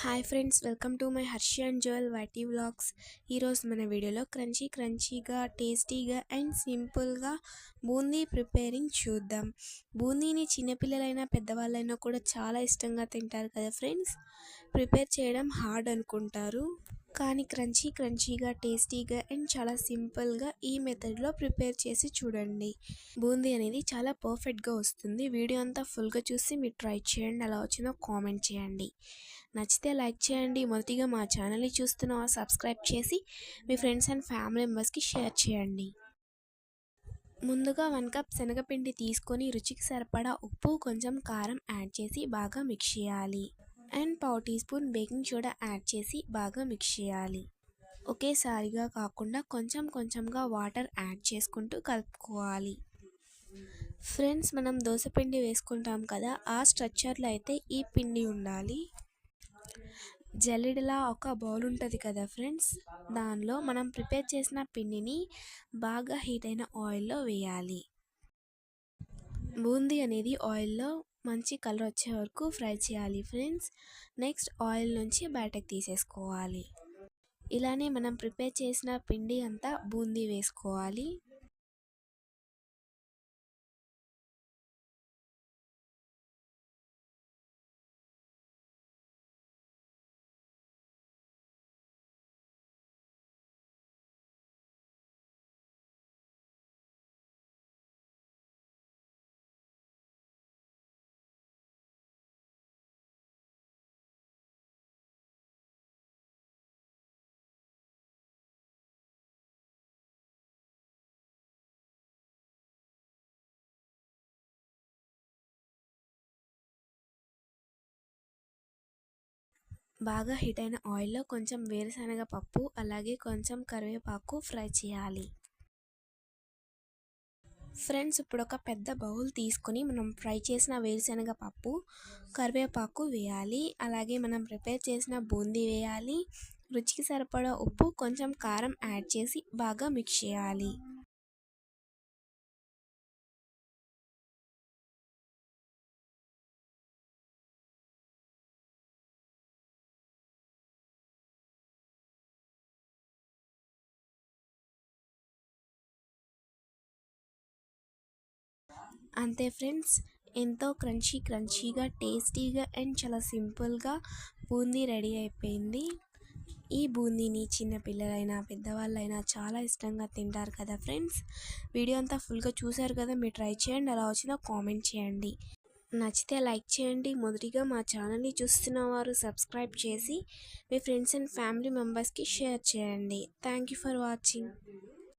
Hi friends welcome to my Harshi and jewel YT vlogs. ఈరోజు మన వీడియోలో crunchy క్రంచీగా టేస్టీగా అండ్ సింపుల్గా బూందీ ప్రిపేరింగ్ చూద్దాం. బూందీని చిన్నపిల్లలైనా పెద్దవాళ్ళైనా కూడా చాలా ఇష్టంగా తింటారు కదా ఫ్రెండ్స్? ప్రిపేర్ చేయడం హార్డ్ అనుకుంటారు. కానీ క్రంచీ క్రంచీగా టేస్టీగా అండ్ చాలా సింపుల్గా ఈ మెథడ్లో ప్రిపేర్ చేసి చూడండి. బూందీ అనేది చాలా పర్ఫెక్ట్గా వస్తుంది. వీడియో అంతా ఫుల్గా చూసి మీరు ట్రై చేయండి. అలా వచ్చిందో కామెంట్ చేయండి. నచ్చితే లైక్ చేయండి. మొదటిగా మా ఛానల్ని చూస్తున్న సబ్స్క్రైబ్ చేసి మీ ఫ్రెండ్స్ అండ్ ఫ్యామిలీ మెంబర్స్కి షేర్ చేయండి. ముందుగా వన్ కప్ శనగపిండి తీసుకొని రుచికి సరిపడా ఉప్పు కొంచెం కారం యాడ్ చేసి బాగా మిక్స్ చేయాలి. అండ్ పావు teaspoon baking soda add చేసి బాగా మిక్స్ చేయాలి. ఒకేసారిగా కాకుండా కొంచెం కొంచెంగా వాటర్ యాడ్ చేసుకుంటూ కలుపుకోవాలి. ఫ్రెండ్స్ మనం దోశపిండి వేసుకుంటాం కదా ఆ స్ట్రక్చర్లో అయితే ఈ పిండి ఉండాలి. జల్లెడలా ఒక బౌల్ ఉంటుంది కదా ఫ్రెండ్స్ దానిలో మనం ప్రిపేర్ చేసిన పిండిని బాగా హీట్ అయిన ఆయిల్లో వేయాలి. బూందీ అనేది ఆయిల్లో మంచి కలర్ వచ్చే వరకు ఫ్రై చేయాలి ఫ్రెండ్స్. నెక్స్ట్ ఆయిల్ నుంచి బయటకు తీసేసుకోవాలి. ఇలానే మనం ప్రిపేర్ చేసిన పిండి అంతా బూందీ వేసుకోవాలి. బాగా హీట్ అయిన ఆయిల్లో కొంచెం వేరుశనగ పప్పు అలాగే కొంచెం కరివేపాకు ఫ్రై చేయాలి. ఫ్రెండ్స్ ఇప్పుడు ఒక పెద్ద బౌల్ తీసుకొని మనం ఫ్రై చేసిన వేరుశనగ పప్పు కరివేపాకు వేయాలి. అలాగే మనం ప్రిపేర్ చేసిన బూందీ వేయాలి. రుచికి సరిపడా ఉప్పు కొంచెం కారం యాడ్ చేసి బాగా మిక్స్ చేయాలి. అంతే ఫ్రెండ్స్. ఎంతో క్రంచీ క్రంచీగా టేస్టీగా అండ్ చాలా సింపుల్గా బూందీ రెడీ అయిపోయింది. ఈ బూందీని చిన్నపిల్లలైనా పెద్దవాళ్ళైనా చాలా ఇష్టంగా తింటారు కదా ఫ్రెండ్స్. వీడియో అంతా ఫుల్గా చూసారు కదా మీరు ట్రై చేయండి. అలా వచ్చినా కామెంట్ చేయండి. నచ్చితే లైక్ చేయండి. మొదటిగా మా ఛానల్ని చూస్తున్న వారు సబ్స్క్రైబ్ చేసి మీ ఫ్రెండ్స్ అండ్ ఫ్యామిలీ మెంబర్స్కి షేర్ చేయండి. Thank you for watching.